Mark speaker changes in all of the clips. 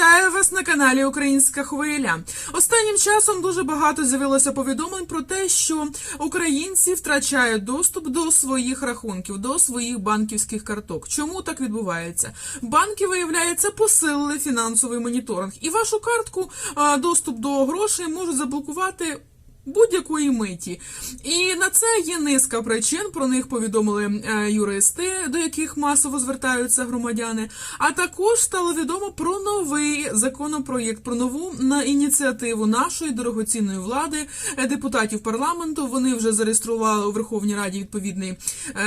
Speaker 1: Вітаю вас на каналі Українська Хвиля. Останнім часом дуже багато з'явилося повідомлень про те, що українці втрачають доступ до своїх рахунків, до своїх банківських карток. Чому так відбувається? Банки, виявляється, посилили фінансовий моніторинг, і вашу картку доступ до грошей можуть заблокувати. Будь-якої миті, і на це є низка причин. Про них повідомили е, юристи, до яких масово звертаються громадяни. А також стало відомо про новий законопроєкт, про нову на ініціативу нашої дорогоцінної влади, е, депутатів парламенту. Вони вже зареєстрували у Верховній Раді відповідний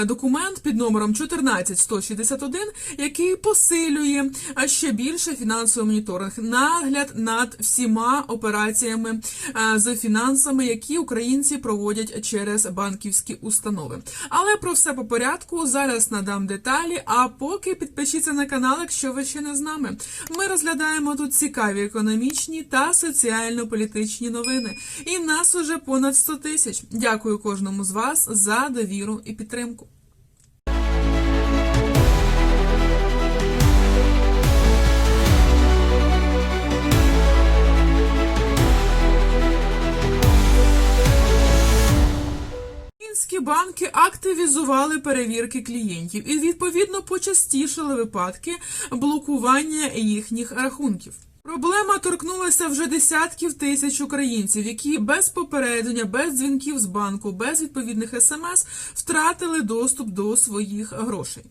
Speaker 1: е, документ під номером 14161, який посилює ще більше фінансовий моніторинг, нагляд над всіма операціями е, з фінансами, які українці проводять через банківські установи. Але про все по порядку зараз надам деталі. А поки підпишіться на канал, якщо ви ще не з нами. Ми розглядаємо тут цікаві економічні та соціально-політичні новини. І нас уже понад 100 тисяч. Дякую кожному з вас за довіру і підтримку. Українські банки активізували перевірки клієнтів і відповідно почастішили випадки блокування їхніх рахунків. Проблема торкнулася вже десятків тисяч українців, які без попередження, без дзвінків з банку, без відповідних смс втратили доступ до своїх грошей.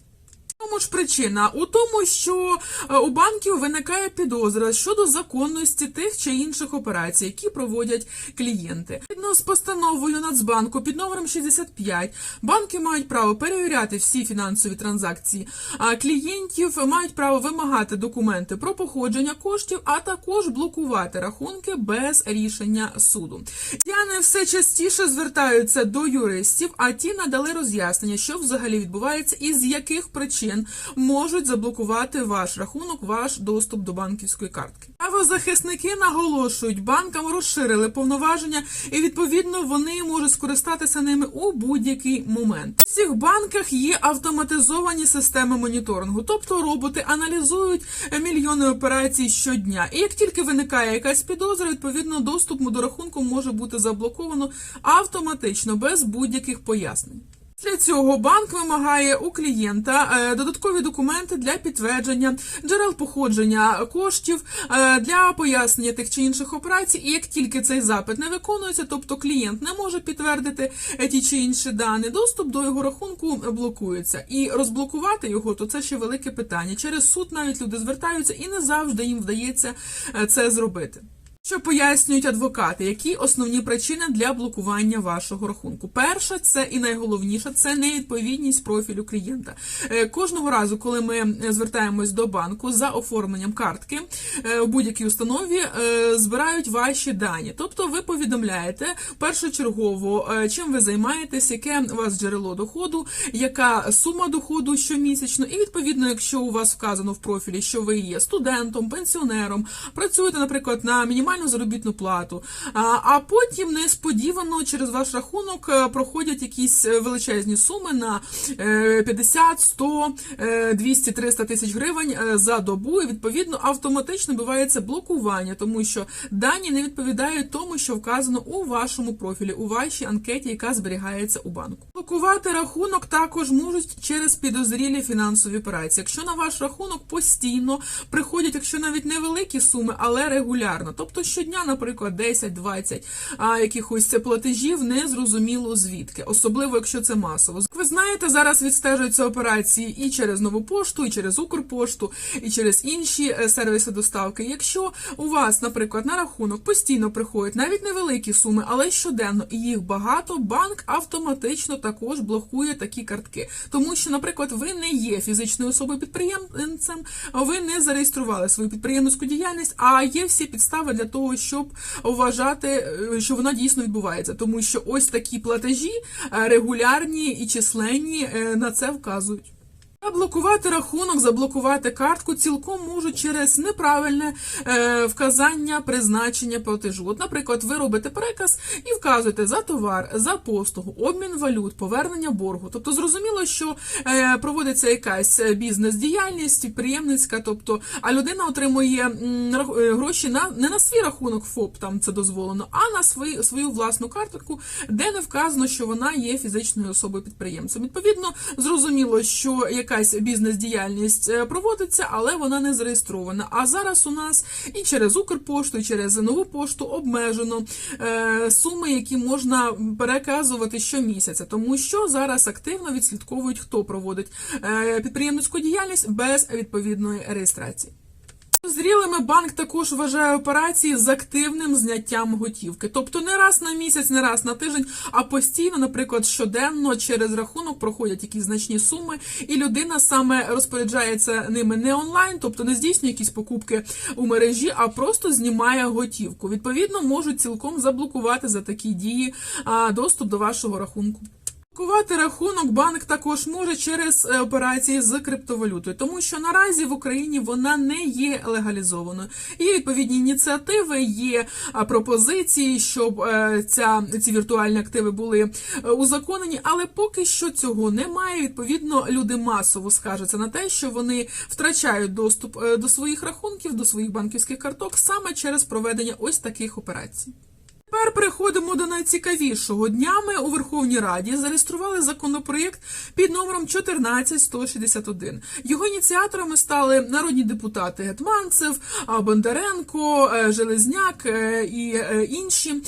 Speaker 1: В Чому ж причина у тому, що е, у банків виникає підозра щодо законності тих чи інших операцій, які проводять клієнти. Відно з постановою Нацбанку під номером 65 банки мають право перевіряти всі фінансові транзакції а клієнтів, мають право вимагати документи про походження коштів, а також блокувати рахунки без рішення суду. Яни все частіше звертаються до юристів, а ті надали роз'яснення, що взагалі відбувається і з яких причин можуть заблокувати ваш рахунок, ваш доступ до банківської картки. Правозахисники наголошують, банкам розширили повноваження, і відповідно вони можуть скористатися ними у будь-який момент. У всіх банках є автоматизовані системи моніторингу, тобто роботи аналізують мільйони операцій щодня. І як тільки виникає якась підозра, відповідно доступ до рахунку може бути заблоковано автоматично без будь-яких пояснень. Для цього банк вимагає у клієнта е, додаткові документи для підтвердження джерел походження коштів е, для пояснення тих чи інших операцій. І як тільки цей запит не виконується, тобто клієнт не може підтвердити ті чи інші дані, доступ до його рахунку блокується. І розблокувати його то це ще велике питання. Через суд навіть люди звертаються, і не завжди їм вдається е, це зробити. Що пояснюють адвокати, які основні причини для блокування вашого рахунку? Перша, це і найголовніше це невідповідність профілю клієнта. Е, Кожного разу, коли ми звертаємось до банку за оформленням картки е, у будь-якій установі, е, збирають ваші дані. Тобто ви повідомляєте першочергово, е, чим ви займаєтесь, яке у вас джерело доходу, яка сума доходу щомісячно, і відповідно, якщо у вас вказано в профілі, що ви є студентом, пенсіонером, працюєте, наприклад, на мінімальну заробітну плату, а, потім несподівано через ваш рахунок е, проходять якісь е, величезні суми на е, 50, 100, е, 200, 300 тисяч гривень е, за добу, і відповідно автоматично бувається блокування, тому що дані не відповідають тому, що вказано у вашому профілі, у вашій анкеті, яка зберігається у банку. Блокувати рахунок також можуть через підозрілі фінансові операції. Якщо на ваш рахунок постійно приходять, якщо навіть невеликі суми, але регулярно, тобто щодня, наприклад, 10-20 а, якихось платежів, не зрозуміло звідки, особливо якщо це масово. Ви знаєте, зараз відстежуються операції і через нову пошту, і через Укрпошту, і через інші е, сервіси доставки. Якщо у вас, наприклад, на рахунок постійно приходять навіть невеликі суми, але щоденно і їх багато, банк автоматично також блокує такі картки, тому що, наприклад, ви не є фізичною особою підприємцем, ви не зареєстрували свою підприємницьку діяльність, а є всі підстави для того, щоб вважати, е, що вона дійсно відбувається, тому що ось такі платежі е, регулярні і численні е, на це вказують. Заблокувати рахунок, заблокувати картку цілком можуть через неправильне е, вказання призначення платежу. От, наприклад, ви робите переказ і вказуєте за товар, за послугу, обмін валют, повернення боргу. Тобто зрозуміло, що е, проводиться якась бізнес-діяльність, підприємницька, тобто, а людина отримує е, гроші на не на свій рахунок ФОП, там це дозволено, а на свою, свою власну картку, де не вказано, що вона є фізичною особою підприємцем. Відповідно, зрозуміло, що якась бізнес-діяльність е, проводиться, але вона не зареєстрована. А зараз у нас і через Укрпошту, і через нову пошту обмежено е, суми, які можна переказувати щомісяця, тому що зараз активно відслідковують, хто проводить е, підприємницьку діяльність без відповідної реєстрації. Зрілими банк також вважає операції з активним зняттям готівки, тобто не раз на місяць, не раз на тиждень, а постійно, наприклад, щоденно через рахунок проходять якісь значні суми, і людина саме розпоряджається ними не онлайн, тобто не здійснює якісь покупки у мережі, а просто знімає готівку. Відповідно, можуть цілком заблокувати за такі дії доступ до вашого рахунку. Блокувати рахунок банк також може через е, операції з криптовалютою, тому що наразі в Україні вона не є легалізованою. Є відповідні ініціативи, є пропозиції, щоб е, ця ці віртуальні активи були е, узаконені, але поки що цього немає. Відповідно, люди масово скаржаться на те, що вони втрачають доступ до своїх рахунків, до своїх банківських карток саме через проведення ось таких операцій. Тепер переходимо до найцікавішого. Днями у Верховній Раді зареєстрували законопроєкт під номером 14161. Його ініціаторами стали народні депутати Гетманцев, Бондаренко, е, Железняк е, і е, інші.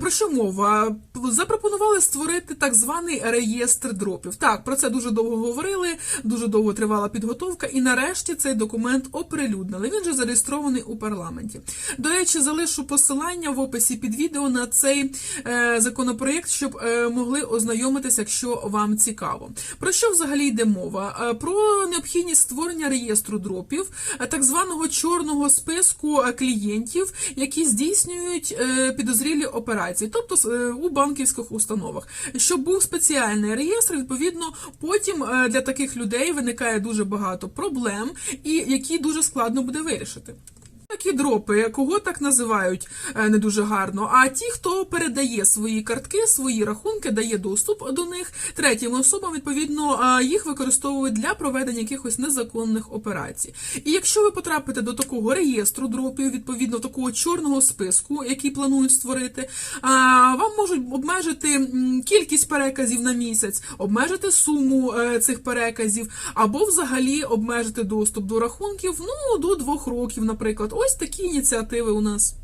Speaker 1: Про що мова? Запропонували створити так званий реєстр дропів. Так, про це дуже довго говорили, дуже довго тривала підготовка, і нарешті цей документ оприлюднили. Він же зареєстрований у парламенті. До речі, залишу посилання в описі під відео на цей е, законопроєкт, щоб е, могли ознайомитися, якщо вам цікаво. Про що взагалі йде мова? Е, Про необхідність створення реєстру дропів, так званого чорного списку клієнтів, які здійснюють підозрілі операції, тобто у банківських установах. Щоб був спеціальний реєстр, відповідно, потім для таких людей виникає дуже багато проблем, і які дуже складно буде вирішити. Такі дропи, кого так називають е, не дуже гарно. А ті, хто передає свої картки, свої рахунки, дає доступ до них третім особам, відповідно, е, їх використовують для проведення якихось незаконних операцій. І якщо ви потрапите до такого реєстру дропів, відповідно такого чорного списку, який планують створити, вам можуть обмежити кількість переказів на місяць, обмежити суму е, цих переказів, або взагалі обмежити доступ до рахунків ну до двох років, наприклад. Ось такі ініціативи у нас.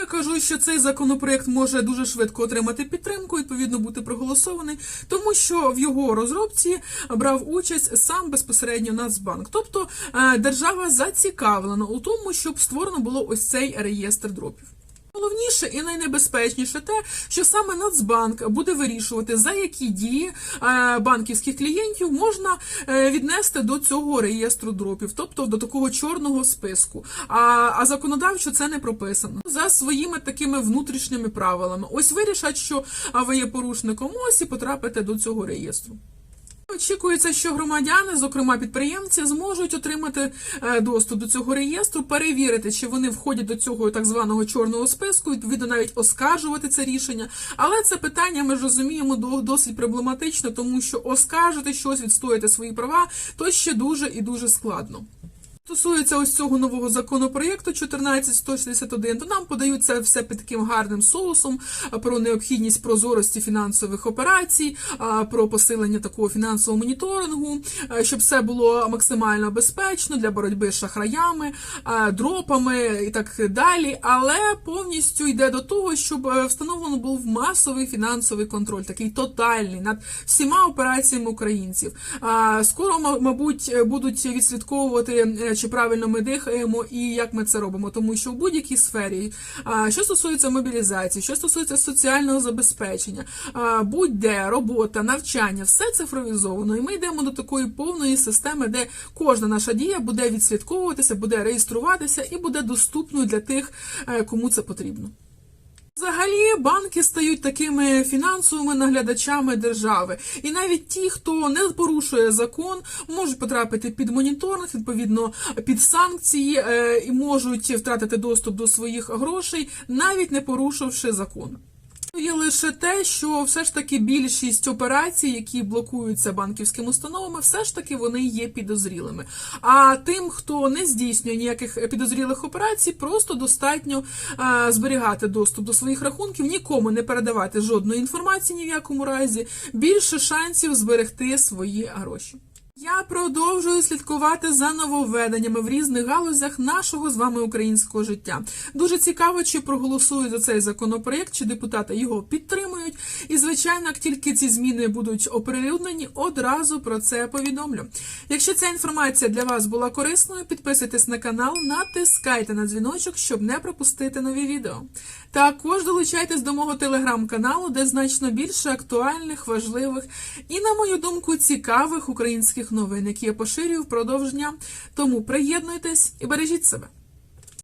Speaker 1: Я кажу, що цей законопроект може дуже швидко отримати підтримку, відповідно бути проголосований, тому що в його розробці брав участь сам безпосередньо Нацбанк. Тобто е, держава зацікавлена у тому, щоб створено було ось цей реєстр дропів. Головніше і найнебезпечніше те, що саме Нацбанк буде вирішувати, за які дії е, банківських клієнтів можна е, віднести до цього реєстру дропів, тобто до такого чорного списку. А, законодавчо це не прописано за своїми такими внутрішніми правилами. Ось вирішать, що ви є порушником, ось і потрапите до цього реєстру. Очікується, що громадяни, зокрема підприємці, зможуть отримати е, доступ до цього реєстру, перевірити, чи вони входять до цього так званого чорного списку, відповідно навіть оскаржувати це рішення. Але це питання ми ж розуміємо до- досить проблематично, тому що оскаржити щось, відстояти свої права, то ще дуже і дуже складно. Стосується ось цього нового законопроєкту 14161, то нам подають це все під таким гарним соусом про необхідність прозорості фінансових операцій, про посилення такого фінансового моніторингу, щоб все було максимально безпечно для боротьби з шахраями, дропами і так далі. Але повністю йде до того, щоб е, встановлено був масовий фінансовий контроль, такий тотальний над всіма операціями українців. Скоро, мабуть, будуть відслідковувати, е, чи правильно ми дихаємо і як ми це робимо, тому що в будь-якій сфері, що стосується мобілізації, що стосується соціального забезпечення, будь-де робота, навчання, все цифровізовано, і ми йдемо до такої повної системи, де кожна наша дія буде відслідковуватися, буде реєструватися і буде доступною для тих, е, кому це потрібно. Взагалі, банки стають такими фінансовими наглядачами держави, і навіть ті, хто не порушує закон, можуть потрапити під моніторинг, відповідно під санкції е, і можуть втратити доступ до своїх грошей, навіть не порушивши закон. Є лише те, що все ж таки більшість операцій, які блокуються банківськими установами, все ж таки вони є підозрілими. А тим, хто не здійснює ніяких підозрілих операцій, просто достатньо зберігати доступ до своїх рахунків, нікому не передавати жодної інформації ні в якому разі, більше шансів зберегти свої гроші. Я продовжую слідкувати за нововведеннями в різних галузях нашого з вами українського життя. Дуже цікаво, чи проголосують за цей законопроект, чи депутати його підтримують. І, звичайно, як тільки ці зміни будуть оприлюднені, одразу про це повідомлю. Якщо ця інформація для вас була корисною, підписуйтесь на канал, натискайте на дзвіночок, щоб не пропустити нові відео. Також долучайтесь до мого телеграм-каналу, де значно більше актуальних, важливих і, на мою думку, цікавих українських новин, які я поширюю впродовж дня. Тому приєднуйтесь і бережіть себе.